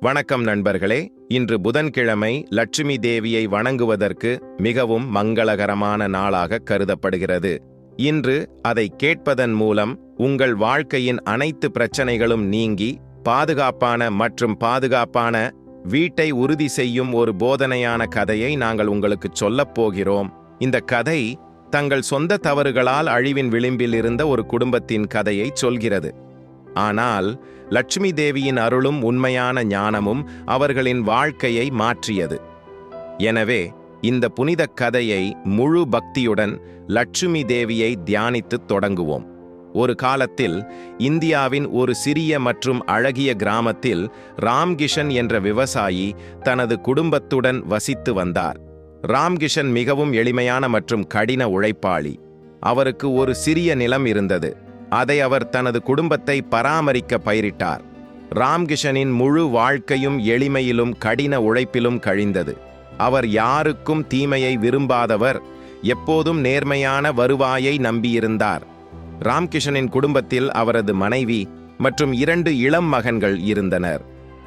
வணக்கம் நண்பர்களே. இன்று புதன்கிழமை லட்சுமி தேவியை வணங்குவதற்கு மிகவும் மங்களகரமான நாளாக கருதப்படுகிறது. இன்று அதை கேட்பதன் மூலம் உங்கள் வாழ்க்கையின் அனைத்து பிரச்சனைகளும் நீங்கி பாதுகாப்பான மற்றும் பாதுகாப்பான வீட்டை உறுதி செய்யும் ஒரு போதனையான கதையை நாங்கள் உங்களுக்கு சொல்லப் போகிறோம். இந்த கதை தங்கள் சொந்த தவறுகளால் அழிவின் விளிம்பில் இருந்த ஒரு குடும்பத்தின் கதையை சொல்கிறது. ஆனால் லட்சுமி தேவியின் அருளும் உண்மையான ஞானமும் அவர்களின் வாழ்க்கையை மாற்றியது. எனவே இந்த புனித கதையை முழு பக்தியுடன் லட்சுமி தேவியை தியானித்துத் தொடங்குவோம். ஒரு காலத்தில் இந்தியாவின் ஒரு சிறிய மற்றும் அழகிய கிராமத்தில் ராம்கிஷன் என்ற விவசாயி தனது குடும்பத்துடன் வசித்து வந்தார். ராம்கிஷன் மிகவும் எளிமையான மற்றும் கடின உழைப்பாளி. அவருக்கு ஒரு சிறிய நிலம் இருந்தது. அதை அவர் தனது குடும்பத்தை பராமரிக்க பயிரிட்டார். ராம்கிஷனின் முழு வாழ்க்கையும் எளிமையிலும் கடின உழைப்பிலும் கழிந்தது. அவர் யாருக்கும் தீமையை விரும்பாதவர் எப்போதும் நேர்மையான வருவாயை நம்பியிருந்தார். ராம்கிஷனின் குடும்பத்தில் அவரது மனைவி மற்றும் இரண்டு இளம் மகன்கள் இருந்தனர்.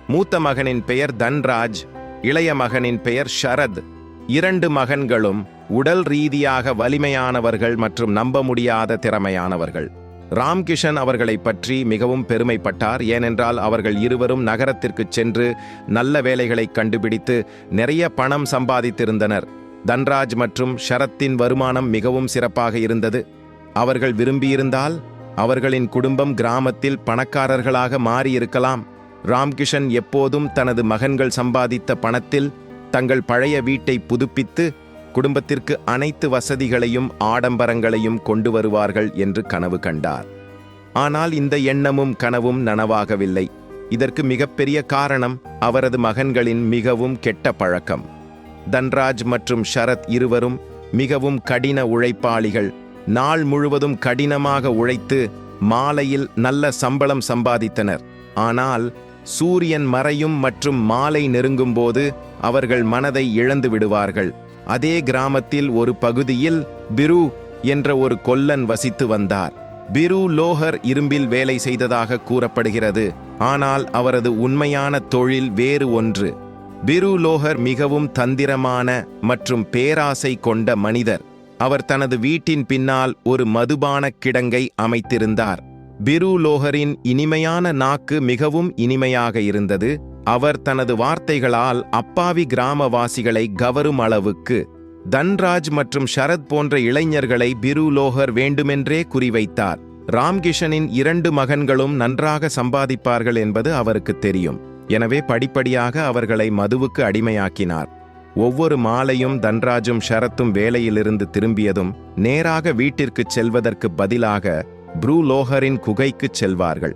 மூத்த மகனின் பெயர் தன்ராஜ் இளைய மகனின் பெயர் ஷரத். இரண்டு மகன்களும் உடல் ரீதியாக வலிமையானவர்கள் மற்றும் நம்ப முடியாத திறமையானவர்கள். ராம்கிஷன் அவர்களை பற்றி மிகவும் பெருமைப்பட்டார். ஏனென்றால் அவர்கள் இருவரும் நகரத்திற்கு சென்று நல்ல வேலைகளை கண்டுபிடித்து நிறைய பணம் சம்பாதித்திருந்தனர். தன்ராஜ் மற்றும் ஷரத்தின் வருமானம் மிகவும் சிறப்பாக இருந்தது. அவர்கள் விரும்பியிருந்தால் அவர்களின் குடும்பம் கிராமத்தில் பணக்காரர்களாக மாறியிருக்கலாம். ராம்கிஷன் எப்போதும் தனது மகன்கள் சம்பாதித்த பணத்தில் தங்கள் பழைய வீட்டை புதுப்பித்து குடும்பத்திற்கு அனைத்து வசதிகளையும் ஆடம்பரங்களையும் கொண்டு வருவார்கள் என்று கனவு கண்டார். ஆனால் இந்த எண்ணமும் கனவும் நனவாகவில்லை. இதற்கு மிகப்பெரிய காரணம் அவரது மகன்களின் மிகவும் கெட்ட பழக்கம். தன்ராஜ் மற்றும் ஷரத் இருவரும் மிகவும் கடின உழைப்பாளிகள். நாள் முழுவதும் கடினமாக உழைத்து மாலையில் நல்ல சம்பளம் சம்பாதித்தனர். ஆனால் சூரியன் மறையும் மற்றும் மாலை நெருங்கும்போது அவர்கள் மனதை இழந்து விடுவார்கள். அதே கிராமத்தில் ஒரு பகுதியில் பிரு என்ற ஒரு கொல்லன் வசித்து வந்தார். பிரு லோஹர் இரும்பில் வேலை செய்ததாக கூறப்படுகிறது. ஆனால் அவரது உண்மையான தொழில் வேறு ஒன்று. பிரு லோஹர் மிகவும் தந்திரமான மற்றும் பேராசை கொண்ட மனிதர். அவர் தனது வீட்டின் பின்னால் ஒரு மதுபான கிடங்கை அமைத்திருந்தார். பிரு லோஹரின் இனிமையான நாக்கு மிகவும் இனிமையாக இருந்தது. அவர் தனது வார்த்தைகளால் அப்பாவி கிராமவாசிகளை கவரும் அளவுக்கு தன்ராஜ் மற்றும் ஷரத் போன்ற இளைஞர்களை பிருலோகர் வேண்டுமென்றே குறிவைத்தார். ராம்கிஷனின் இரண்டு மகன்களும் நன்றாக சம்பாதிப்பார்கள் என்பது அவருக்கு தெரியும். எனவே படிப்படியாக அவர்களை மதுவுக்கு அடிமையாக்கினார். ஒவ்வொரு மாலையும் தன்ராஜும் ஷரத்தும் வேலையிலிருந்து திரும்பியதும் நேராக வீட்டிற்குச் செல்வதற்கு பதிலாக ப்ரூலோகரின் குகைக்குச் செல்வார்கள்.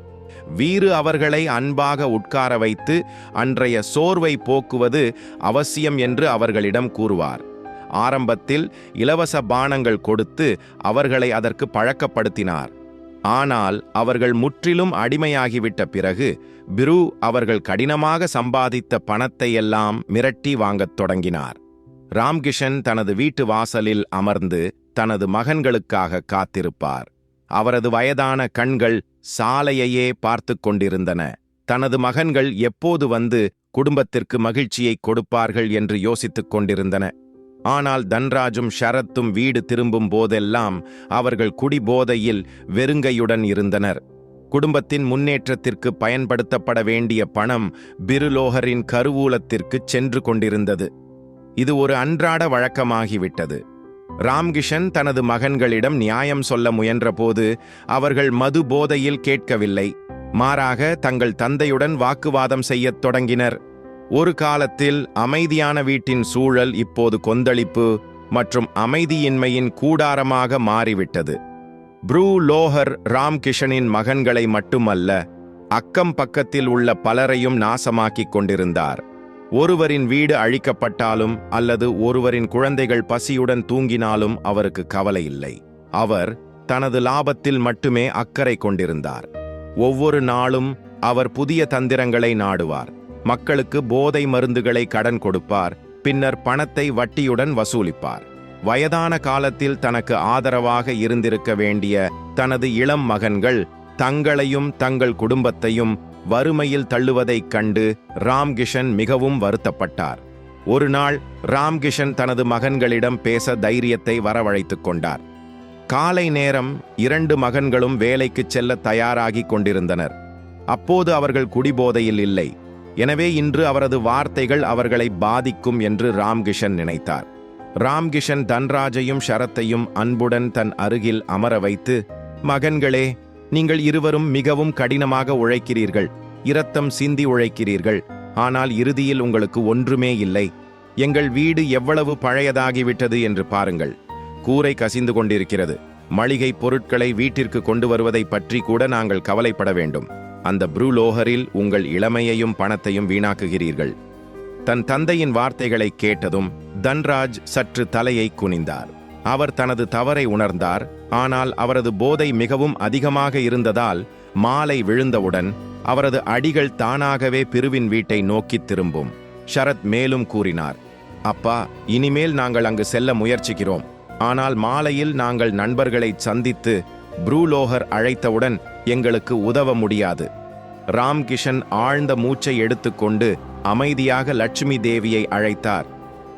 வீறு அவர்களை அன்பாக உட்கார வைத்து அன்றைய சோர்வை போக்குவது அவசியம் என்று அவர்களிடம் கூறுவார். ஆரம்பத்தில் இலவச பானங்கள் கொடுத்து அவர்களை அதற்கு பழக்கப்படுத்தினார். ஆனால் அவர்கள் முற்றிலும் அடிமையாகிவிட்ட பிறகு பிரு அவர்கள் கடினமாக சம்பாதித்த பணத்தை எல்லாம் மிரட்டி வாங்கத் தொடங்கினார். ராம்கிஷன் தனது வீட்டு வாசலில் அமர்ந்து தனது மகன்களுக்காக காத்திருப்பார். அவரது வயதான கண்கள் சாலையையே பார்த்து கொண்டிருந்தன. தனது மகன்கள் எப்போது வந்து குடும்பத்திற்கு மகிழ்ச்சியை கொடுப்பார்கள் என்று யோசித்துக் கொண்டிருந்தன. ஆனால் தன்ராஜும் ஷரத்தும் வீடு திரும்பும் போதெல்லாம் அவர்கள் குடிபோதையில் வெறுங்கையுடன் இருந்தனர். குடும்பத்தின் முன்னேற்றத்திற்கு பயன்படுத்தப்பட வேண்டிய பணம் பிருலோகரின் கருவூலத்திற்கு சென்று கொண்டிருந்தது. இது ஒரு அன்றாட வழக்கமாகிவிட்டது. ராம்கிஷன் தனது மகன்களிடம் நியாயம் சொல்ல முயன்றபோது அவர்கள் மது போதையில் கேட்கவில்லை. மாறாக தங்கள் தந்தையுடன் வாக்குவாதம் செய்யத் தொடங்கினர். ஒரு காலத்தில் அமைதியான வீட்டின் சூழல் இப்போது கொந்தளிப்பு மற்றும் அமைதியின்மையின் கூடாரமாக மாறிவிட்டது. ப்ரூ லோஹர் ராம்கிஷனின் மகன்களை மட்டுமல்ல அக்கம் பக்கத்தில் உள்ள பலரையும் நாசமாக்கிக் கொண்டிருந்தார். ஒருவரின் வீடு அழிக்கப்பட்டாலும் அல்லது ஒருவரின் குழந்தைகள் பசியுடன் தூங்கினாலும் அவருக்கு கவலை இல்லை. அவர் தனது லாபத்தில் மட்டுமே அக்கறை கொண்டிருந்தார். ஒவ்வொரு நாளும் அவர் புதிய தந்திரங்களை நாடுவார். மக்களுக்கு போதை மருந்துகளை கடன் கொடுப்பார். பின்னர் பணத்தை வட்டியுடன் வசூலிப்பார். வயதான காலத்தில் தனக்கு ஆதரவாக இருந்திருக்க வேண்டிய தனது இளம் மகன்கள் தங்களையும் தங்கள் குடும்பத்தையும் வறுமையில் தள்ளுவதைக் கண்டு ராம்கிஷன் மிகவும் வருத்தப்பட்டார். ஒரு நாள் ராம்கிஷன் தனது மகன்களிடம் பேச தைரியத்தை வரவழைத்துக் கொண்டார். காலை நேரம் இரண்டு மகன்களும் வேலைக்குச் செல்ல தயாராகிக் கொண்டிருந்தனர். அப்போது அவர்கள் குடிபோதையில் இல்லை. எனவே இன்று அவரது வார்த்தைகள் அவர்களை பாதிக்கும் என்று ராம்கிஷன் நினைத்தார். ராம்கிஷன் தன்ராஜையும் ஷரத்தையும் அன்புடன் தன் அருகில் அமர வைத்து மகன்களே நீங்கள் இருவரும் மிகவும் கடினமாக உழைக்கிறீர்கள். இரத்தம் சிந்தி உழைக்கிறீர்கள். ஆனால் இறுதியில் உங்களுக்கு ஒன்றுமே இல்லை. எங்கள் வீடு எவ்வளவு பழையதாகிவிட்டது என்று பாருங்கள். கூரை கசிந்து கொண்டிருக்கிறது. மளிகை பொருட்களை வீட்டிற்கு கொண்டு வருவதை பற்றி கூட நாங்கள் கவலைப்பட வேண்டும். அந்த ப்ரூலோகரில் உங்கள் இளமையையும் பணத்தையும் வீணாக்குகிறீர்கள். தன் தந்தையின் வார்த்தைகளை கேட்டதும் தன்ராஜ் சற்று தலையை குனிந்தார். அவர் தனது தவறை உணர்ந்தார். ஆனால் அவரது போதை மிகவும் அதிகமாக இருந்ததால் மாலை விழுந்தவுடன் அவரது அடிகள் தானாகவே பிரிவின் வீட்டை நோக்கித் திரும்பும். ஷரத் மேலும் கூறினார் அப்பா இனிமேல் நாங்கள் அங்கு செல்ல முயற்சிக்கிறோம். ஆனால் மாலையில் நாங்கள் நண்பர்களை சந்தித்து ப்ரூலோகர் அழைத்தவுடன் எங்களுக்கு உதவ முடியாது. ராம்கிஷன் ஆழ்ந்த மூச்சை எடுத்துக்கொண்டு அமைதியாக லட்சுமி தேவியை அழைத்தார்.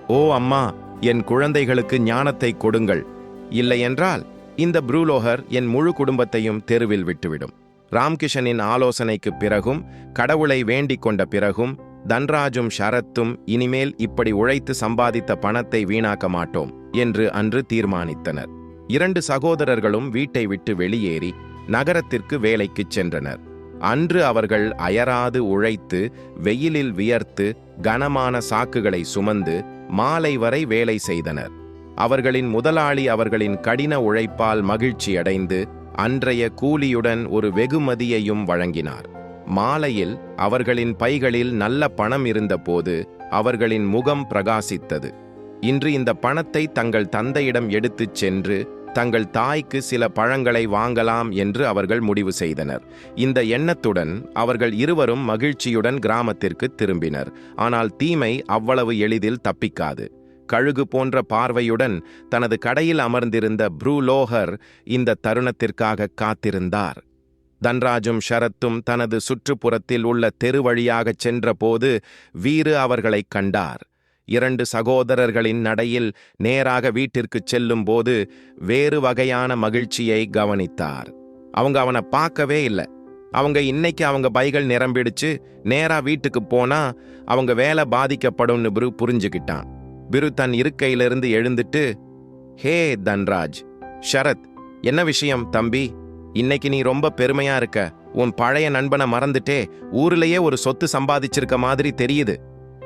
ஓ அம்மா என் குழந்தைகளுக்கு ஞானத்தை கொடுங்கள். இல்லையென்றால் இந்த ப்ரூலோகர் என் முழு குடும்பத்தையும் தெருவில் விட்டுவிடும். ராம்கிஷனின் ஆலோசனைக்கு பிறகும் கடவுளை வேண்டிக் கொண்ட பிறகும் தன்ராஜும் ஷரத்தும் இனிமேல் இப்படி உழைத்து சம்பாதித்த பணத்தை வீணாக்க மாட்டோம் என்று அன்று தீர்மானித்தனர். இரண்டு சகோதரர்களும் வீட்டை விட்டு வெளியேறி நகரத்திற்கு வேலைக்குச் சென்றனர். அன்று அவர்கள் அயராது உழைத்து வெயிலில் வியர்த்து கனமான சாக்குகளை சுமந்து மாலை வரை வேலை செய்தனர். அவர்களின் முதலாளி அவர்களின் கடின உழைப்பால் மகிழ்ச்சியடைந்து அன்றைய கூலியுடன் ஒரு வெகுமதியையும் வழங்கினார். மாலையில் அவர்களின் பைகளில் நல்ல பணம் இருந்தபோது அவர்களின் முகம் பிரகாசித்தது. இன்று இந்த பணத்தை தங்கள் தந்தையிடம் எடுத்துச் சென்று தங்கள் தாய்க்கு சில பழங்களை வாங்கலாம் என்று அவர்கள் முடிவு செய்தனர். இந்த எண்ணத்துடன் அவர்கள் இருவரும் மகிழ்ச்சியுடன் கிராமத்திற்கு திரும்பினர். ஆனால் தீமை அவ்வளவு எளிதில் தப்பிக்காது. கழுகு போன்ற பார்வையுடன் தனது கடையில் அமர்ந்திருந்த ப்ரூலோகர் இந்த தருணத்திற்காக காத்திருந்தார். தன்ராஜும் ஷரத்தும் தனது சுற்றுப்புறத்தில் உள்ள தெரு வழியாகச் சென்றபோது வீறு அவர்களைக் கண்டார். இரண்டு சகோதரர்களின் நடையில் நேராக வீட்டிற்குச் செல்லும் போது வேறு வகையான மகிழ்ச்சியை கவனித்தார். அவங்க அவனை பார்க்கவே இல்லை. அவங்க இன்னைக்கு அவங்க பைகள் நிரம்பிடுச்சு நேரா வீட்டுக்கு போனா அவங்க வேலை பாதிக்கப்படும்னு பிரு புரிஞ்சுக்கிட்டான். பிரு தன் இருக்கையிலிருந்து எழுந்துட்டு ஹே தன்ராஜ் ஷரத் என்ன விஷயம் தம்பி? இன்னைக்கு நீ ரொம்ப பெருமையா இருக்க. உன் பழைய நண்பனை மறந்துட்டே ஊர்லயே ஒரு சொத்து சம்பாதிச்சிருக்க மாதிரி தெரியுது.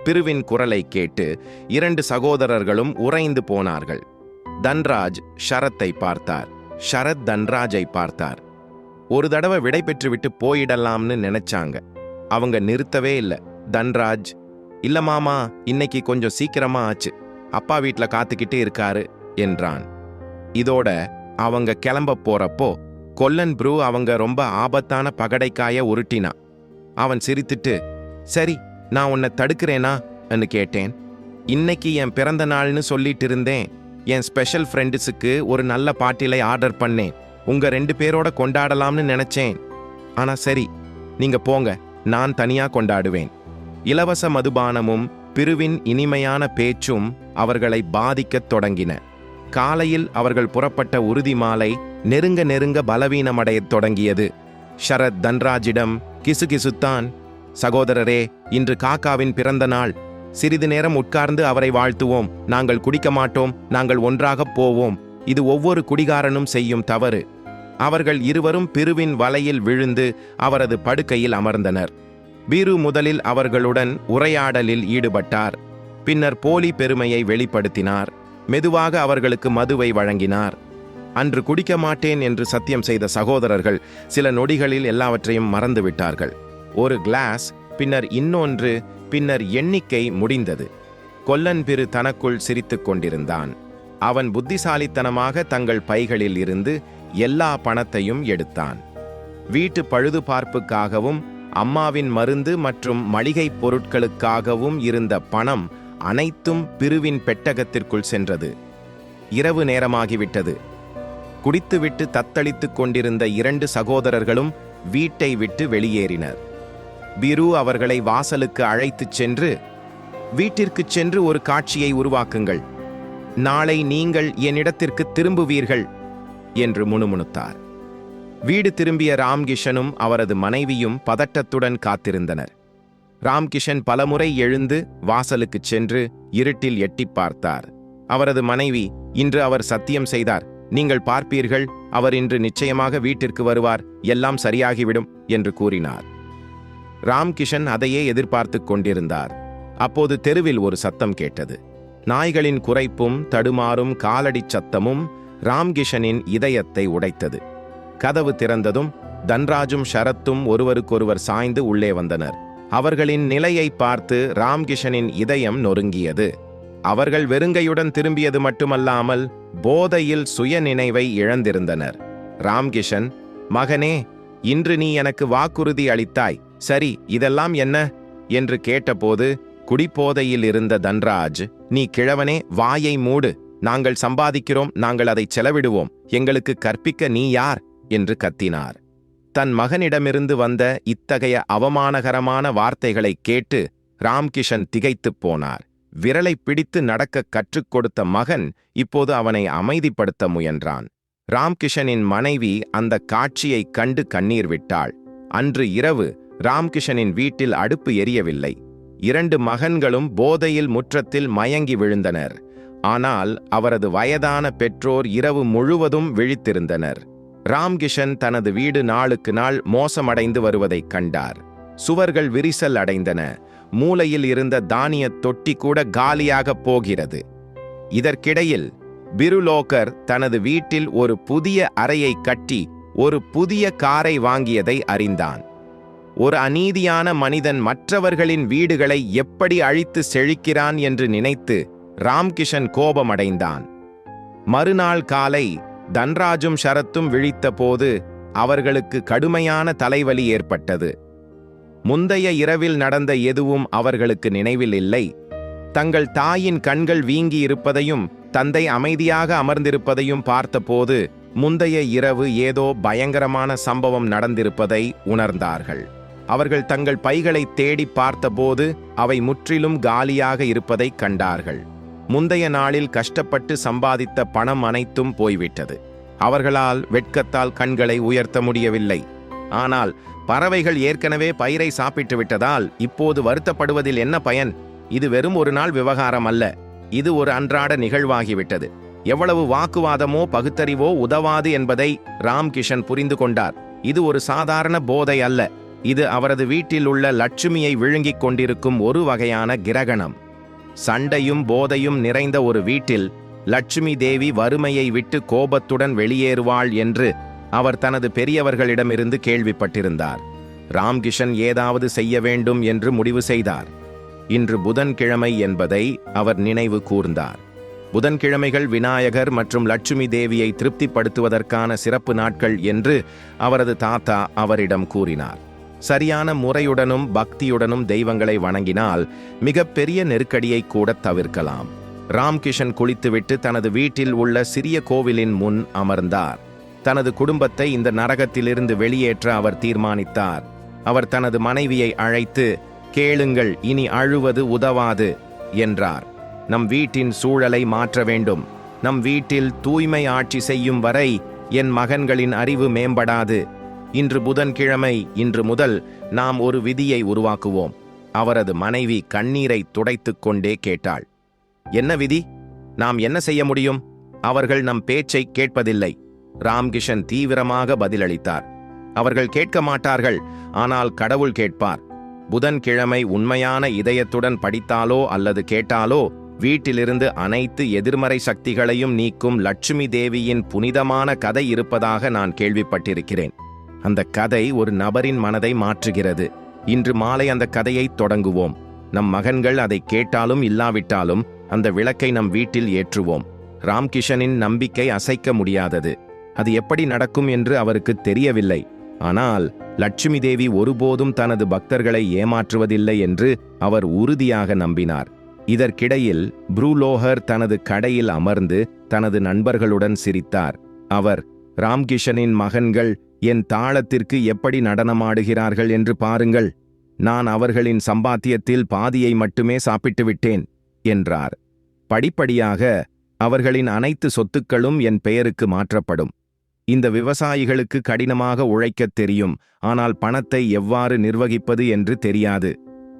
பிருவின் குரலை கேட்டு இரண்டு சகோதரர்களும் உறைந்து போனார்கள். தன்ராஜ் ஷரத்தை பார்த்தார். ஷரத் தன்ராஜை பார்த்தார். ஒரு தடவை விடை பெற்றுவிட்டு போயிடலாம்னு நினைச்சாங்க. அவங்க நிறுத்தவே இல்லை. தன்ராஜ் இல்ல மாமா இன்னைக்கு கொஞ்சம் சீக்கிரமா ஆச்சு. அப்பா வீட்ல காத்துக்கிட்டே இருக்காரு என்றான். இதோட அவங்க கிளம்ப போறப்போ கொல்லன் ப்ரூ அவங்க ரொம்ப ஆபத்தான பகடைக்காய உருட்டினான். அவன் சிரித்துட்டு சரி நான் உன்னை தடுக்கிறேனா? கேட்டேன். இன்னைக்கு என் பிறந்த நாள்னு சொல்லிட்டு இருந்தேன் என் ஸ்பெஷல் ஃப்ரெண்ட்ஸுக்கு ஒரு நல்ல பாட்டிலை ஆர்டர் பண்ணேன். உங்கள் ரெண்டு பேரோட கொண்டாடலாம்னு நினச்சேன். ஆனால் சரி நீங்கள் போங்க. நான் தனியாக கொண்டாடுவேன். இலவச மதுபானமும் பிரிவின் இனிமையான பேச்சும் அவர்களை பாதிக்கத் தொடங்கின. காலையில் அவர்கள் புறப்பட்ட உறுதி மாலை நெருங்க நெருங்க பலவீனமடையத் தொடங்கியது. ஷரத் தன்ராஜிடம் கிசுகிசுத்தான் சகோதரரே இன்று காக்காவின் பிறந்த நாள். சிறிது நேரம் உட்கார்ந்து அவரை வாழ்த்துவோம். நாங்கள் குடிக்க மாட்டோம். நாங்கள் ஒன்றாகப் போவோம். இது ஒவ்வொரு குடிகாரனும் செய்யும் தவறு. அவர்கள் இருவரும் பிரிவின் வலையில் விழுந்து அவரது படுக்கையில் அமர்ந்தனர். பீரு முதலில் அவர்களுடன் உரையாடலில் ஈடுபட்டார். பின்னர் போலி பெருமையை வெளிப்படுத்தினார். மெதுவாக அவர்களுக்கு மதுவை வழங்கினார். அன்று குடிக்க மாட்டேன் என்று சத்தியம் செய்த சகோதரர்கள் சில நொடிகளில் எல்லாவற்றையும் மறந்துவிட்டார்கள். ஒரு கிளாஸ் பின்னர் இன்னொன்று பின்னர் எண்ணிக்கை முடிந்தது. கொல்லன்பிரு தனக்குள் சிரித்துக் கொண்டிருந்தான். அவன் புத்திசாலித்தனமாக தங்கள் பைகளில் இருந்து எல்லா பணத்தையும் எடுத்தான். வீட்டு பழுது பார்ப்புக்காகவும் அம்மாவின் மருந்து மற்றும் மளிகைப் பொருட்களுக்காகவும் இருந்த பணம் அனைத்தும் பிரிவின் பெட்டகத்திற்குள் சென்றது. இரவு நேரமாகிவிட்டது. குடித்துவிட்டு தத்தளித்துக் கொண்டிருந்த இரண்டு சகோதரர்களும் வீட்டை விட்டு வெளியேறினர். பிரு அவர்களை வாசலுக்கு அழைத்துச் சென்று வீட்டிற்குச் சென்று ஒரு காட்சியை உருவாக்குங்கள். நாளை நீங்கள் என்னிடத்திற்கு திரும்புவீர்கள் என்று முணுமுணுத்தார். வீடு திரும்பிய ராம்கிஷனும் அவரது மனைவியும் பதட்டத்துடன் காத்திருந்தனர். ராம்கிஷன் பலமுறை எழுந்து வாசலுக்குச் சென்று இருட்டில் எட்டிப் பார்த்தார். அவரது மனைவி இன்று அவர் சத்தியம் செய்தார். நீங்கள் பார்ப்பீர்கள். அவர் இன்று நிச்சயமாக வீட்டிற்கு வருவார். எல்லாம் சரியாகிவிடும் என்று கூறினார். ராம்கிஷன் அதையே எதிர்பார்த்துக் கொண்டிருந்தார். அப்போது தெருவில் ஒரு சத்தம் கேட்டது. நாய்களின் குறைப்பும் தடுமாறும் காலடிச் சத்தமும் ராம்கிஷனின் இதயத்தை உடைத்தது. கதவு திறந்ததும் தன்ராஜும் ஷரத்தும் ஒருவருக்கொருவர் சாய்ந்து உள்ளே வந்தனர். அவர்களின் நிலையை பார்த்து ராம்கிஷனின் இதயம் நொறுங்கியது. அவர்கள் வெறுங்கையுடன் திரும்பியது மட்டுமல்லாமல் போதையில் சுயநினைவை இழந்திருந்தனர். ராம்கிஷன் மகனே இன்று நீ எனக்கு வாக்குறுதி அளித்தாய். சரி இதெல்லாம் என்ன? என்று கேட்டபோது குடிப்போதையில் இருந்த தன்ராஜ் நீ கிழவனே வாயை மூடு. நாங்கள் சம்பாதிக்கிறோம் நாங்கள் அதை செலவிடுவோம். எங்களுக்கு கற்பிக்க நீ யார்? என்று கத்தினார். தன் மகனிடமிருந்து வந்த இத்தகைய அவமானகரமான வார்த்தைகளை கேட்டு ராம்கிஷன் திகைத்துப் போனார். விரலை பிடித்து நடக்க கற்றுக் கொடுத்த மகன் இப்போது அவனை அமைதிப்படுத்த முயன்றான். ராம்கிஷனின் மனைவி அந்த காட்சியைக் கண்டு கண்ணீர் விட்டாள். அன்று இரவு ராம்கிஷனின் வீட்டில் அடுப்பு எரியவில்லை. இரண்டு மகன்களும் போதையில் முற்றத்தில் மயங்கி விழுந்தனர். ஆனால் அவரது வயதான பெற்றோர் இரவு முழுவதும் விழித்திருந்தனர். ராம்கிஷன் தனது வீடு நாளுக்கு நாள் மோசமடைந்து வருவதைக் கண்டார். சுவர்கள் விரிசல் அடைந்தன. மூலையில் இருந்த தானியத் தொட்டி கூட காலியாகப் போகிறது. இதற்கிடையில் பிருலோகர் தனது வீட்டில் ஒரு புதிய அறையை கட்டி ஒரு புதிய காரை வாங்கியதை அறிந்தான். ஒரு அநீதியான மனிதன் மற்றவர்களின் வீடுகளை எப்படி அழித்து செழிக்கிறான் என்று நினைத்து ராம்கிஷன் கோபமடைந்தான். மறுநாள் காலை தன்ராஜும் ஷரத்தும் விழித்தபோது அவர்களுக்கு கடுமையான தலைவலி ஏற்பட்டது. முந்தைய இரவில் நடந்த எதுவும் அவர்களுக்கு நினைவில் இல்லை. தங்கள் தாயின் கண்கள் வீங்கி இருப்பதையும் தந்தை அமைதியாக அமர்ந்திருப்பதையும் பார்த்தபோது முந்தைய இரவு ஏதோ பயங்கரமான சம்பவம் நடந்திருப்பதை உணர்ந்தார்கள். அவர்கள் தங்கள் பைகளை தேடி பார்த்தபோது அவை முற்றிலும் காலியாக இருப்பதைக் கண்டார்கள். முந்தைய நாளில் கஷ்டப்பட்டு சம்பாதித்த பணம் அனைத்தும் போய்விட்டது. அவர்களால் வெட்கத்தால் கண்களை உயர்த்த முடியவில்லை. ஆனால் பறவைகள் ஏற்கனவே பயிரை சாப்பிட்டு விட்டதால் இப்போது வருத்தப்படுவதில் என்ன பயன்? இது வெறும் ஒரு நாள் விவகாரம் அல்ல. இது ஒரு அன்றாட நிகழ்வாகிவிட்டது. எவ்வளவு வாக்குவாதமோ பகுத்தறிவோ உதவாது என்பதை ராம்கிஷன் புரிந்து கொண்டார். இது ஒரு சாதாரண போதை அல்ல. இது அவரது வீட்டில் உள்ள லட்சுமியை விழுங்கிக் கொண்டிருக்கும் ஒரு வகையான கிரகணம். சண்டையும் போதையும் நிறைந்த ஒரு வீட்டில் லட்சுமி தேவி வறுமையை விட்டு கோபத்துடன் வெளியேறுவாள் என்று அவர் தனது பெரியவர்களிடமிருந்து கேள்விப்பட்டிருந்தார். ராம்கிஷன் ஏதாவது செய்ய வேண்டும் என்று முடிவு செய்தார். இன்று புதன்கிழமை என்பதை அவர் நினைவு கூர்ந்தார். புதன்கிழமைகள் விநாயகர் மற்றும் லட்சுமி தேவியை திருப்திப்படுத்துவதற்கான சிறப்பு நாட்கள் என்று அவரது தாத்தா அவரிடம் கூறினார். சரியான முறையுடனும் பக்தியுடனும் தெய்வங்களை வணங்கினால் மிகப்பெரிய நெருக்கடியை கூட தவிர்க்கலாம். ராம்கிஷன் குளித்துவிட்டு தனது வீட்டில் உள்ள சிறிய கோவிலின் முன் அமர்ந்தார். தனது குடும்பத்தை இந்த நரகத்திலிருந்து வெளியேற்ற அவர் தீர்மானித்தார். அவர் தனது மனைவியை அழைத்து கேளுங்கள் இனி அழுவது உதவாது என்றார். நம் வீட்டின் சூழலை மாற்ற வேண்டும். நம் வீட்டில் தூய்மை ஆட்சி செய்யும் வரை என் மகன்களின் அறிவு மேம்படாது. இன்று புதன்கிழமை இன்று முதல் நாம் ஒரு விதியை உருவாக்குவோம். அவரது மனைவி கண்ணீரை துடைத்துக் கொண்டே கேட்டாள். என்ன விதி? நாம் என்ன செய்ய முடியும்? அவர்கள் நம் பேச்சை கேட்பதில்லை. ராம்கிஷன் தீவிரமாக பதிலளித்தார். அவர்கள் கேட்க மாட்டார்கள் ஆனால் கடவுள் கேட்பார். புதன்கிழமை உண்மையான இதயத்துடன் படித்தாலோ அல்லது கேட்டாலோ வீட்டிலிருந்து அனைத்து எதிர்மறை சக்திகளையும் நீக்கும் லட்சுமி தேவியின் புனிதமான கதை இருப்பதாக நான் கேள்விப்பட்டிருக்கிறேன். அந்த கதை ஒரு நபரின் மனதை மாற்றுகிறது. இன்று மாலை அந்த கதையை தொடங்குவோம். நம் மகன்கள் அதை கேட்டாலும் இல்லாவிட்டாலும் அந்த விளக்கை நம் வீட்டில் ஏற்றுவோம். ராம்கிஷனின் நம்பிக்கை அசைக்க முடியாதது. அது எப்படி நடக்கும் என்று அவருக்கு தெரியவில்லை. ஆனால் லட்சுமி தேவி ஒருபோதும் தனது பக்தர்களை ஏமாற்றுவதில்லை என்று அவர் உறுதியாக நம்பினார். இதற்கிடையில் ப்ரூலோஹர் தனது கடையில் அமர்ந்து தனது நண்பர்களுடன் சிரித்தார். அவர் ராம்கிஷனின் மகன்கள் என் தாளத்திற்கு எப்படி நடனமாடுகிறார்கள் என்று பாருங்கள். நான் அவர்களின் சம்பாத்தியத்தில் பாதியை மட்டுமே சாப்பிட்டு விட்டேன் என்றார். படிப்படியாக அவர்களின் அனைத்து சொத்துக்களும் என் பெயருக்கு மாற்றப்படும். இந்த விவசாயிகளுக்கு கடினமாக உழைக்கத் தெரியும் ஆனால் பணத்தை எவ்வாறு நிர்வகிப்பது என்று தெரியாது.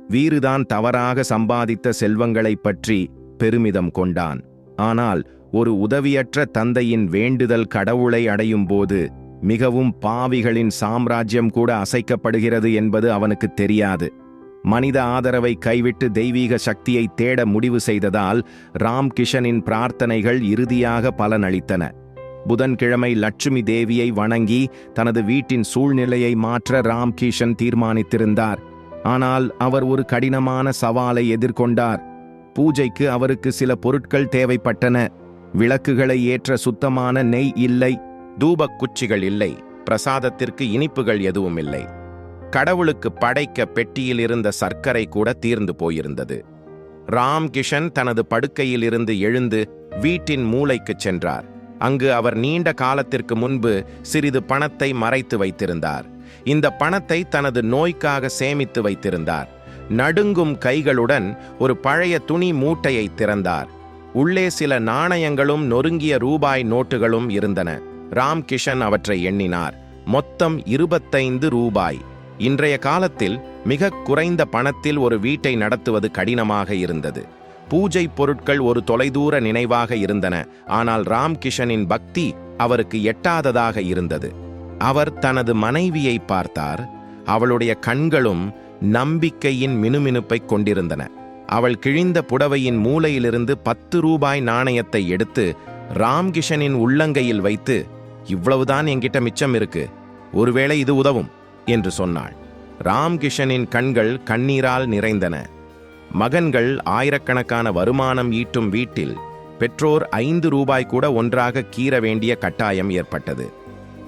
வீறுதான் தவறாக சம்பாதித்த செல்வங்களைப் பற்றி பெருமிதம் கொண்டான். ஆனால் ஒரு உதவியற்ற தந்தையின் வேண்டுதல் கடவுளை அடையும் போது மிகவும் பாவிகளின் சாம்ராஜ்யம் கூட அசைக்கப்படுகிறது என்பது அவனுக்கு தெரியாது. மனித ஆதரவை கைவிட்டு தெய்வீக சக்தியை தேட முடிவு செய்ததால் ராம் கிஷனின் பிரார்த்தனைகள் இறுதியாக பலனளித்தன. புதன்கிழமை லட்சுமி தேவியை வணங்கி தனது வீட்டின் சூழ்நிலையை மாற்ற ராம் கிஷன் தீர்மானித்திருந்தார். ஆனால் அவர் ஒரு கடினமான சவாலை எதிர்கொண்டார். பூஜைக்கு அவருக்கு சில பொருட்கள் தேவைப்பட்டன. விளக்குகளை ஏற்ற சுத்தமான நெய் இல்லை. தூபக் குச்சிகள் இல்லை பிரசாதத்திற்கு இனிப்புகள் எதுவும் இல்லை. கடவுளுக்கு படைக்க பெட்டியில் இருந்த சர்க்கரை கூட தீர்ந்து போயிருந்தது. ராம் கிஷன் தனது படுக்கையில் இருந்து எழுந்து வீட்டின் மூலைக்குச் சென்றார். அங்கு அவர் நீண்ட காலத்திற்கு முன்பு சிறிது பணத்தை மறைத்து வைத்திருந்தார். இந்த பணத்தை தனது நோய்க்காக சேமித்து வைத்திருந்தார். நடுங்கும் கைகளுடன் ஒரு பழைய துணி மூட்டையை திறந்தார். உள்ளே சில நாணயங்களும் நொறுங்கிய ரூபாய் நோட்டுகளும் இருந்தன. ராம்கிஷன் அவற்றை எண்ணினார். மொத்தம் இருபத்தைந்து ரூபாய். இன்றைய காலத்தில் மிக குறைந்த பணத்தில் ஒரு வீட்டை நடத்துவது கடினமாக இருந்தது. பூஜை பொருட்கள் ஒரு தொலைதூர நினைவாக இருந்தன. ஆனால் ராம்கிஷனின் பக்தி அவருக்கு எட்டாததாக இருந்தது. அவர் தனது மனைவியை பார்த்தார். அவளுடைய கண்களும் நம்பிக்கையின் மினுமினுப்பைக் கொண்டிருந்தன. அவள் கிழிந்த புடவையின் மூலையிலிருந்து பத்து ரூபாய் நாணயத்தை எடுத்து ராம்கிஷனின் உள்ளங்கையில் வைத்து இவ்வளவுதான் என்கிட்ட மிச்சம் இருக்கு. ஒருவேளை இது உதவும் என்று சொன்னாள். ராம்கிஷனின் கண்கள் கண்ணீரால் நிறைந்தன. மகன்கள் ஆயிரக்கணக்கான வருமானம் ஈட்டும் வீட்டில் பெற்றோர் ஐந்து ரூபாய் கூட ஒன்றாக கீற வேண்டிய கட்டாயம் ஏற்பட்டது.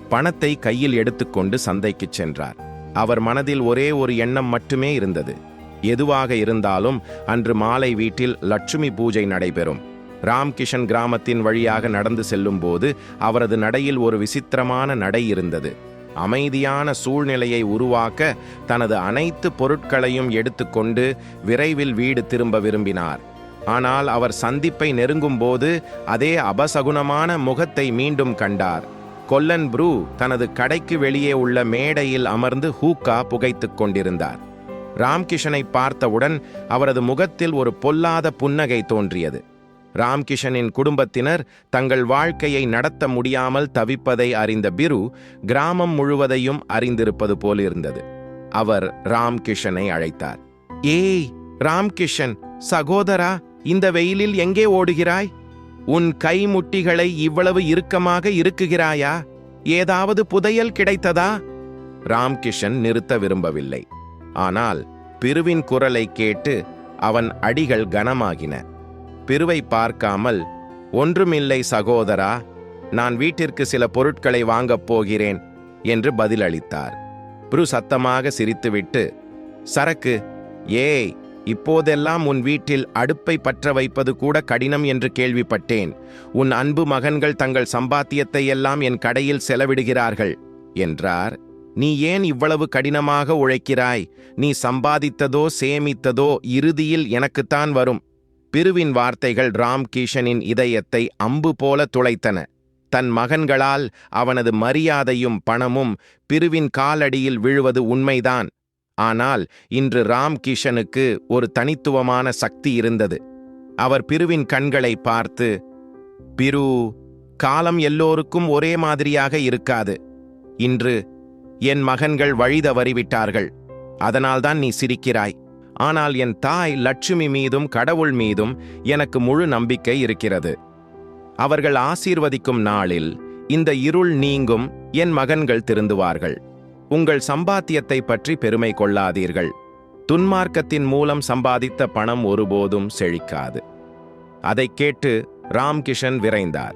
பணத்தை கையில் எடுத்துக்கொண்டு சந்தைக்குச் சென்றார். அவர் மனதில் ஒரே ஒரு எண்ணம் மட்டுமே இருந்தது. எதுவாக இருந்தாலும் அன்று மாலை வீட்டில் லட்சுமி பூஜை நடைபெறும். ராம்கிஷன் கிராமத்தின் வழியாக நடந்து செல்லும்போது அவரது நடையில் ஒரு விசித்திரமான நடை இருந்தது. அமைதியான சூழ்நிலையை உருவாக்க தனது அனைத்து பொருட்களையும் எடுத்துக்கொண்டு விரைவில் வீடு திரும்ப விரும்பினார். ஆனால் அவர் சந்திப்பை நெருங்கும்போது அதே அபசகுணமான முகத்தை மீண்டும் கண்டார். கொல்லன் ப்ரூ தனது கடைக்கு வெளியே உள்ள மேடையில் அமர்ந்து ஹூக்கா புகைத்துக் கொண்டிருந்தார். ராம்கிஷனை பார்த்தவுடன் அவரது முகத்தில் ஒரு பொல்லாத புன்னகை தோன்றியது. ராம்கிஷனின் குடும்பத்தினர் தங்கள் வாழ்க்கையை நடத்த முடியாமல் தவிப்பதை அறிந்த பிரு கிராமம் முழுவதையும் அறிந்திருப்பது போலிருந்தது. அவர் ராம்கிஷனை அழைத்தார். ஏய் ராம்கிஷன் சகோதரா இந்த வெயிலில் எங்கே ஓடுகிறாய்? உன் கை முட்டிகளை இவ்வளவு இறுக்கமாக இருக்குகிறாயா ஏதாவது புதையல் கிடைத்ததா? ராம்கிஷன் நிறுத்த விரும்பவில்லை. ஆனால் பிருவின் குரலை கேட்டு அவன் அடிகள் கனமாகின. பிருவை பார்க்காமல் ஒன்றுமில்லை சகோதரா நான் வீட்டிற்கு சில பொருட்களை வாங்கப் போகிறேன் என்று பதிலளித்தார். புரு சத்தமாக சிரித்துவிட்டு சரக்கு ஏய் இப்போதெல்லாம் உன் வீட்டில் அடுப்பை பற்ற வைப்பது கூட கடினம் என்று கேள்விப்பட்டேன். உன் அன்பு மகன்கள் தங்கள் சம்பாத்தியத்தை எல்லாம் என் கடையில் செலவிடுகிறார்கள் என்றார். நீ ஏன் இவ்வளவு கடினமாக உழைக்கிறாய்? நீ சம்பாதித்ததோ சேமித்ததோ இறுதியில் எனக்குத்தான் வரும். பிருவின் வார்த்தைகள் ராம் கிஷனின் இதயத்தை அம்பு போல துளைத்தன. தன் மகன்களால் அவனது மரியாதையும் பணமும் பிருவின் காலடியில் விழுவது உண்மைதான். ஆனால் இன்று ராம் கிஷனுக்கு ஒரு தனித்துவமான சக்தி இருந்தது. அவர் பிருவின் கண்களை பார்த்து பிரு காலம் எல்லோருக்கும் ஒரே மாதிரியாக இருக்காது. இன்று என் மகன்கள் வழிதவறிவிட்டார்கள். அதனால்தான் நீ சிரிக்கிறாய். ஆனால் என் தாய் லட்சுமி மீதும் கடவுள் மீதும் எனக்கு முழு நம்பிக்கை இருக்கிறது. அவர்கள் ஆசீர்வதிக்கும் நாளில் இந்த இருள் நீங்கும் என் மகன்கள் திருந்துவார்கள். உங்கள் சம்பாத்தியத்தை பற்றி பெருமை கொள்ளாதீர்கள். துன்மார்க்கத்தின் மூலம் சம்பாதித்த பணம் ஒருபோதும் செழிக்காது. அதைக் கேட்டு ராம்கிஷன் விரைந்தார்.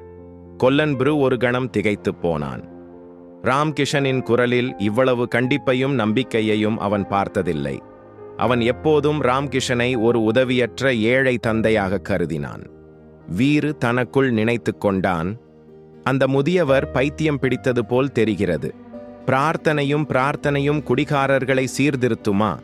கொல்லன் ப்ரு ஒரு கணம் திகைத்துப் போனான். ராம்கிஷனின் குரலில் இவ்வளவு கண்டிப்பையும் நம்பிக்கையையும் அவன் பார்த்ததில்லை. அவன் எப்போதும் ராம்கிஷனை ஒரு உதவியற்ற ஏழை தந்தையாக கருதினான். வீறு தனக்குள் நினைத்துக் கொண்டான். அந்த முதியவர் பைத்தியம் பிடித்தது போல் தெரிகிறது. பிரார்த்தனையும் பிரார்த்தனையும் குடிகாரர்களை சீர்திருத்துமா?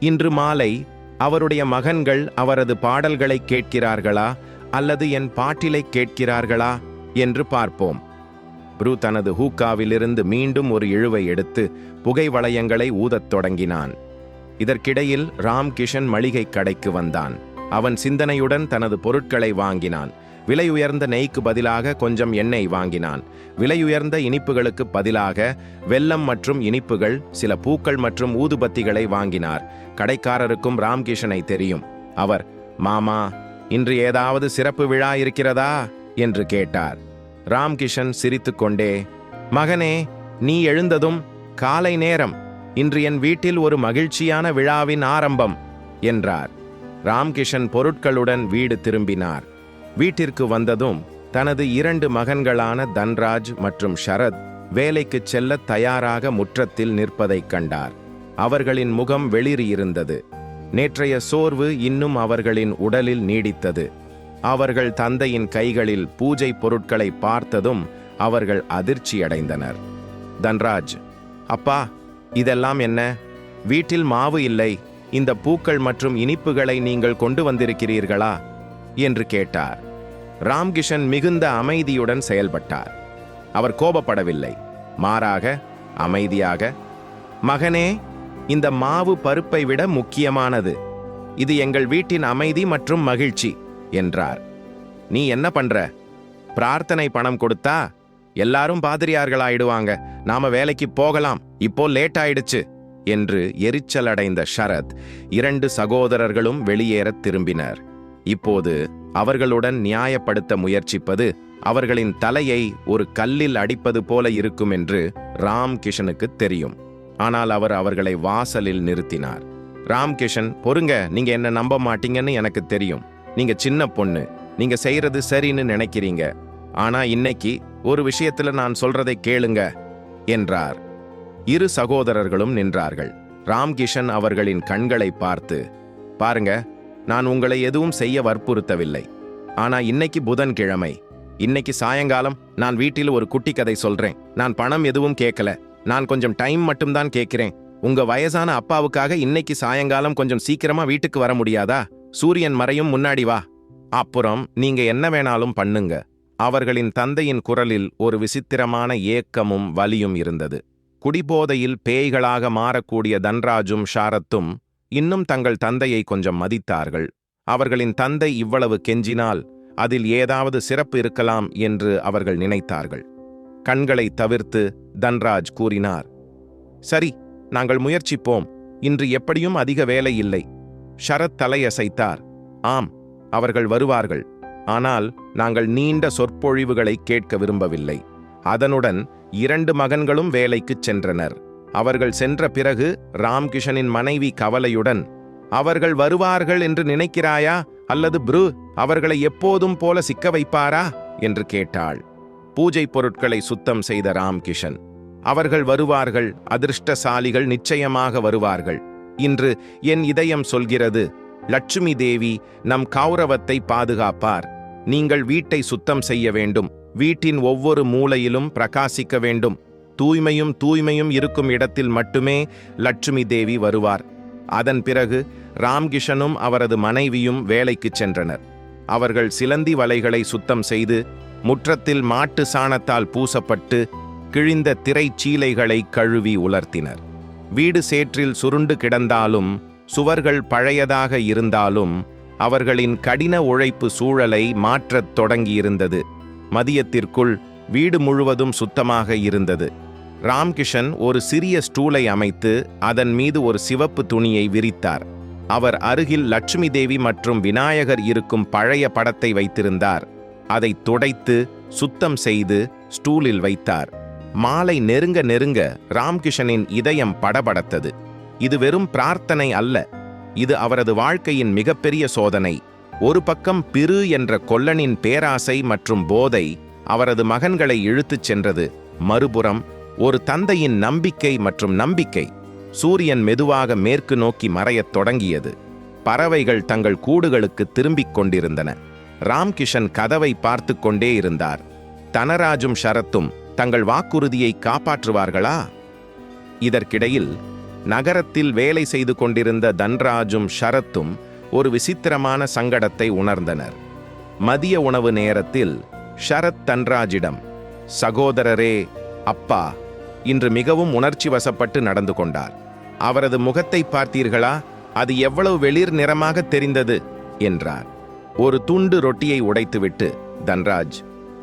இன்று மாலை அவருடைய மகன்கள் அவரது பாடல்களை கேட்கிறார்களா? அல்லது என் பாட்டிலை கேட்கிறார்களா? என்று பார்ப்போம். ப்ரூ தனது ஹூக்காவிலிருந்து மீண்டும் ஒரு இழுவை எடுத்து புகை வளையங்களை ஊதத் தொடங்கினான். இதற்கிடையில் ராம் கிஷன் மளிகை கடைக்கு வந்தான். அவன் சிந்தனையுடன் தனது பொருட்களை வாங்கினான். விலை உயர்ந்த நெய்க்கு பதிலாக கொஞ்சம் எண்ணெய் வாங்கினான். விலை உயர்ந்த இனிப்புகளுக்கு பதிலாக வெல்லம் மற்றும் இனிப்புகள் சில பூக்கள் மற்றும் ஊதுபத்திகளை வாங்கினார். கடைக்காரருக்கும் ராம்கிஷனை தெரியும். அவர் மாமா இன்று ஏதாவது சிறப்பு விழா இருக்கிறதா? என்று கேட்டார். ராம்கிஷன் சிரித்துக்கொண்டே மகனே நீ எழுந்ததும் காலை நேரம். இன்று என் வீட்டில் ஒரு மகிழ்ச்சியான விழாவின் ஆரம்பம் என்றார். ராம்கிஷன் பொருட்களுடன் வீடு திரும்பினார். வீட்டிற்கு வந்ததும் தனது இரண்டு மகன்களான தன்ராஜ் மற்றும் ஷரத் வேலைக்குச் செல்ல தயாராக முற்றத்தில் நிற்பதைக் கண்டார். அவர்களின் முகம் வெளிறியிருந்தது. நேற்றைய சோர்வு இன்னும் அவர்களின் உடலில் நீடித்தது. அவர்கள் தந்தையின் கைகளில் பூஜை பொருட்களை பார்த்ததும் அவர்கள் அதிர்ச்சியடைந்தனர். தன்ராஜ் அப்பா இதெல்லாம் என்ன? வீட்டில் மாவு இல்லை. இந்த பூக்கள் மற்றும் இனிப்புகளை நீங்கள் கொண்டு வந்திருக்கிறீர்களா? என்று கேட்டார். ராம்கிஷன் மிகுந்த அமைதியுடன் செயல்பட்டார். அவர் கோபப்படவில்லை. மாறாக அமைதியாக மகனே இந்த மாவு பருப்பை விட முக்கியமானது. இது எங்கள் வீட்டின் அமைதி மற்றும் மகிழ்ச்சி என்றார். நீ என்ன பண்ற? பிரார்த்தனை பணம் கொடுத்தா எல்லாரும் பாதிரியார்கள் ஆயிடுவாங்க நாம வேலைக்கு போகலாம். இப்போ லேட் ஆயிடுச்சு என்று எரிச்சல் அடைந்த ஷரத் இரண்டு சகோதரர்களும் வெளியேறத் திரும்பினர். இப்போது அவர்களுடன் நியாயப்படுத்த முயற்சிப்பது அவர்களின் தலையை ஒரு கல்லில் அடிப்பது போல இருக்கும் என்று ராம் கிஷனுக்கு தெரியும். ஆனால் அவர் அவர்களை வாசலில் நிறுத்தினார். ராம் கிஷன் பொறுங்க நீங்க என்ன நம்ப மாட்டீங்கன்னு எனக்கு தெரியும். நீங்க சின்ன பொண்ணு. நீங்க செய்யறது சரின்னு நினைக்கிறீங்க. ஆனா இன்னைக்கு ஒரு விஷயத்துல நான் சொல்றதை கேளுங்க என்றார். இரு சகோதரர்களும் நின்றார்கள். ராம்கிஷன் அவர்களின் கண்களை பார்த்து பாருங்க நான் உங்களை எதுவும் செய்ய வற்புறுத்தவில்லை. ஆனா இன்னைக்கு புதன்கிழமை. இன்னைக்கு சாயங்காலம் நான் வீட்டில் ஒரு குட்டி கதை சொல்றேன். நான் பணம் எதுவும் கேட்கல. நான் கொஞ்சம் டைம் மட்டும்தான் கேட்கிறேன். உங்க வயசான அப்பாவுக்காக இன்னைக்கு சாயங்காலம் கொஞ்சம் சீக்கிரமா வீட்டுக்கு வர முடியாதா? சூரியன் மறையும் முன்னாடி வா. அப்புறம் நீங்க என்ன வேணாலும் பண்ணுங்க. அவர்களின் தந்தையின் குரலில் ஒரு விசித்திரமான ஏக்கமும் வலியும் இருந்தது. குடிபோதையில் பேய்களாக மாறக்கூடிய தன்ராஜும் ஷாரத்தும் இன்னும் தங்கள் தந்தையை கொஞ்சம் மதித்தார்கள். அவர்களின் தந்தை இவ்வளவு கெஞ்சினால் அதில் ஏதாவது சிறப்பு இருக்கலாம் என்று அவர்கள் நினைத்தார்கள். கண்களை தவிர்த்து தன்ராஜ் கூறினார் சரி நாங்கள் முயற்சிப்போம். இன்று எப்படியும் அதிக வேலை இல்லை. ஷரத் தலையசைத்தார் ஆம் அவர்கள் வருவார்கள். ஆனால் நாங்கள் நீண்ட சொற்பொழிவுகளை கேட்க விரும்பவில்லை. அதனுடன் இரண்டு மகன்களும் வேலைக்குச் சென்றனர். அவர்கள் சென்ற பிறகு ராம்கிஷனின் மனைவி கவலையுடன் அவர்கள் வருவார்கள் என்று நினைக்கிறாயா? அல்லது ப்ரு அவர்களை எப்போதும் போல சிக்க வைப்பாரா? என்று கேட்டாள். பூஜை பொருட்களை சுத்தம் செய்த ராம்கிஷன் அவர்கள் வருவார்கள் அதிர்ஷ்டசாலிகள் நிச்சயமாக வருவார்கள். இன்று என் இதயம் சொல்கிறது லட்சுமி தேவி நம் கௌரவத்தை பாதுகாப்பார். நீங்கள் வீட்டை சுத்தம் செய்ய வேண்டும். வீட்டின் ஒவ்வொரு மூலையிலும் பிரகாசிக்க வேண்டும். தூய்மையும் தூய்மையும் இருக்கும் இடத்தில் மட்டுமே லட்சுமி தேவி வருவார். அதன் பிறகு ராம்கிஷனும் அவரது மனைவியும் வேலைக்குச் சென்றனர். அவர்கள் சிலந்தி வலைகளை சுத்தம் செய்து முற்றத்தில் மாட்டு சாணத்தால் பூசப்பட்டு கிழிந்த திரைச்சீலைகளை கழுவி உலர்த்தினர். வீடு சேற்றில் சுருண்டு கிடந்தாலும் சுவர்கள் பழையதாக இருந்தாலும் அவர்களின் கடின உழைப்பு சூழலை மாற்றத் தொடங்கியிருந்தது. மதியத்திற்குள் வீடு முழுவதும் சுத்தமாக இருந்தது. ராம்கிஷன் ஒரு சிறிய ஸ்டூலை அமைத்து அதன் மீது ஒரு சிவப்பு துணியை விரித்தார். அவர் அருகில் லட்சுமி தேவி மற்றும் விநாயகர் இருக்கும் பழைய படத்தை வைத்திருந்தார். அதை துடைத்து சுத்தம் செய்து ஸ்டூலில் வைத்தார். மாலை நெருங்க நெருங்க ராம்கிஷனின் இதயம் படபடத்தது. இது வெறும் பிரார்த்தனை அல்ல. இது அவரது வாழ்க்கையின் மிகப்பெரிய சோதனை. ஒரு பக்கம் பிரு என்ற கொல்லனின் பேராசை மற்றும் போதை அவரது மகன்களை இழுத்துச் சென்றது. மறுபுறம் ஒரு தந்தையின் நம்பிக்கை மற்றும் நம்பிக்கை சூரியன் மெதுவாக மேற்கு நோக்கி மறையத் தொடங்கியது. பறவைகள் தங்கள் கூடுகளுக்கு திரும்பிக் கொண்டிருந்தன. ராம்கிஷன் கதவை பார்த்து கொண்டே இருந்தார். தனராஜும் ஷரத்தும் தங்கள் வாக்குறுதியை காப்பாற்றுவார்களா? இதற்கிடையில் நகரத்தில் வேலை செய்து கொண்டிருந்த தன்ராஜும் ஷரத்தும் ஒரு விசித்திரமான சங்கடத்தை உணர்ந்தனர். மதிய உணவு நேரத்தில் ஷரத் தன்ராஜிடம் சகோதரரே அப்பா இன்று மிகவும் உணர்ச்சி வசப்பட்டு நடந்து கொண்டார். அவரது முகத்தை பார்த்தீர்களா? அது எவ்வளவு வெளிர் நிறமாக தெரிந்தது என்றார். ஒரு துண்டு ரொட்டியை உடைத்துவிட்டு தன்ராஜ்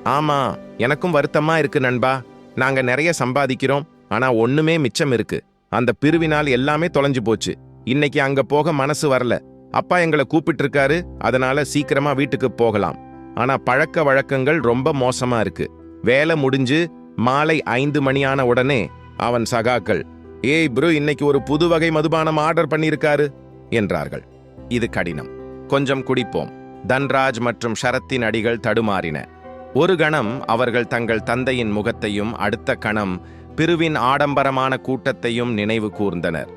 ஆமா எனக்கும் வருத்தமா இருக்கு நண்பா. நாங்க நிறைய சம்பாதிக்கிறோம் ஆனா ஒண்ணுமே மிச்சம் இருக்கு. அந்த பிரிவினால் எல்லாமே தொலைஞ்சு போச்சு. இன்னைக்கு அங்க போக மனசு வரல. அப்பா எங்களை கூப்பிட்டு இருக்காரு அதனால சீக்கிரமா வீட்டுக்கு போகலாம். ஆனா பழக்க வழக்கங்கள் ரொம்ப மோசமா இருக்கு. வேலை முடிஞ்சு மாலை ஐந்து மணியான உடனே அவன் சகாக்கள் ஏய் ப்ரோ இன்னைக்கு ஒரு புது வகை மதுபானம் ஆர்டர் பண்ணியிருக்காரு என்றார்கள். இது கடினம். கொஞ்சம் குடிப்போம். தன்ராஜ் மற்றும் ஷரத்தின் அடிகள் தடுமாறின. ஒரு கணம் அவர்கள் தங்கள் தந்தையின் முகத்தையும் அடுத்த கணம் பிரிவின் ஆடம்பரமான கூட்டத்தையும் நினைவு கூர்ந்தனர்.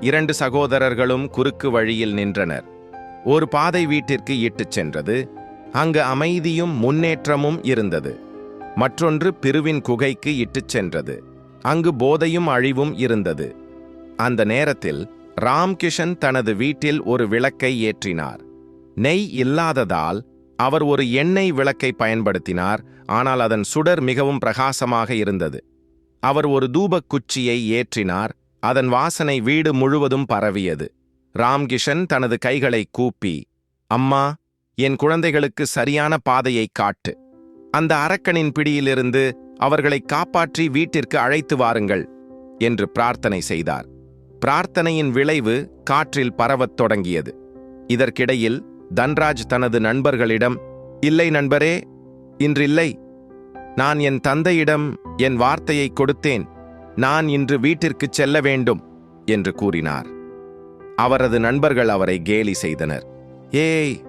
இரண்டு சகோதரர்களும் குறுக்கு வழியில் நின்றனர். ஒரு பாதை வீட்டிற்கு இட்டுச் சென்றது. அங்கு அமைதியும் முன்னேற்றமும் இருந்தது. மற்றொன்று பிரிவின் குகைக்கு இட்டுச் சென்றது. அங்கு போதையும் அழிவும் இருந்தது. அந்த நேரத்தில் ராம்கிஷன் தனது வீட்டில் ஒரு விளக்கை ஏற்றினார். நெய் இல்லாததால் அவர் ஒரு எண்ணெய் விளக்கை பயன்படுத்தினார். ஆனால் அதன் சுடர் மிகவும் பிரகாசமாக இருந்தது. அவர் ஒரு தூபக் குச்சியை ஏற்றினார். அதன் வாசனை வீடு முழுவதும் பரவியது. ராம்கிஷன் தனது கைகளை கூப்பி அம்மா என் குழந்தைகளுக்கு சரியான பாதையை காட்டு. அந்த அரக்கனின் பிடியிலிருந்து அவர்களை காப்பாற்றி வீட்டிற்கு அழைத்து வாருங்கள் என்று பிரார்த்தனை செய்தார். பிரார்த்தனையின் விளைவு காற்றில் பரவத் தொடங்கியது. இதற்கிடையில் தன்ராஜ் தனது நண்பர்களிடம் இல்லை நண்பரே இன்றில்லை. நான் என் தந்தையிடம் என் வார்த்தையை கொடுத்தேன். நான் இன்று வீட்டிற்குச் செல்ல வேண்டும் என்று கூறினார். அவரது நண்பர்கள் அவரை கேலி செய்தனர். ஏய்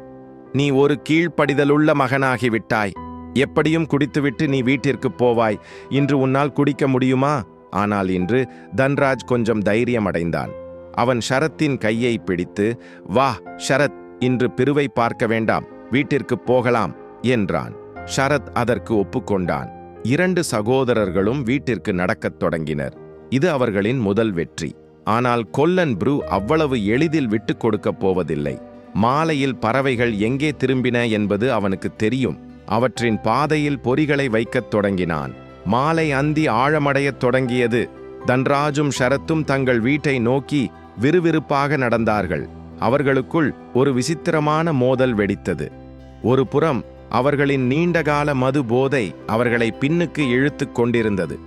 நீ ஒரு கீழ்ப்படிதலுள்ள மகனாகிவிட்டாய். எப்படியும் குடித்துவிட்டு நீ வீட்டிற்குப் போவாய். இன்று உன்னால் குடிக்க முடியுமா? ஆனால் இன்று தன்ராஜ் கொஞ்சம் தைரியம் அடைந்தான் அவன் ஷரத்தின் கையை பிடித்து வா ஷரத் இன்று பிரிவை பார்க்க வேண்டாம். வீட்டிற்குப் போகலாம் என்றான். ஷரத் அதற்கு ஒப்புக்கொண்டான். இரண்டு சகோதரர்களும் வீட்டிற்கு நடக்கத் தொடங்கினர். இது அவர்களின் முதல் வெற்றி. ஆனால் கொல்லன் ப்ரூ அவ்வளவு எளிதில் விட்டுக் கொடுக்கப் போவதில்லை. மாலையில் பறவைகள் எங்கே திரும்பின என்பது அவனுக்கு தெரியும். அவற்றின் பாதையில் பொறிகளை வைக்கத் தொடங்கினான். மாலை அந்தி ஆழமடையத் தொடங்கியது. தன்ராஜும் ஷரத்தும் தங்கள் வீட்டை நோக்கி விறுவிறுப்பாக நடந்தார்கள். அவர்களுக்குள் ஒரு விசித்திரமான மோதல் வெடித்தது. ஒரு புறம் அவர்களின் நீண்டகால மது போதை அவர்களை பின்னுக்கு இழுத்துக் கொண்டிருந்தது.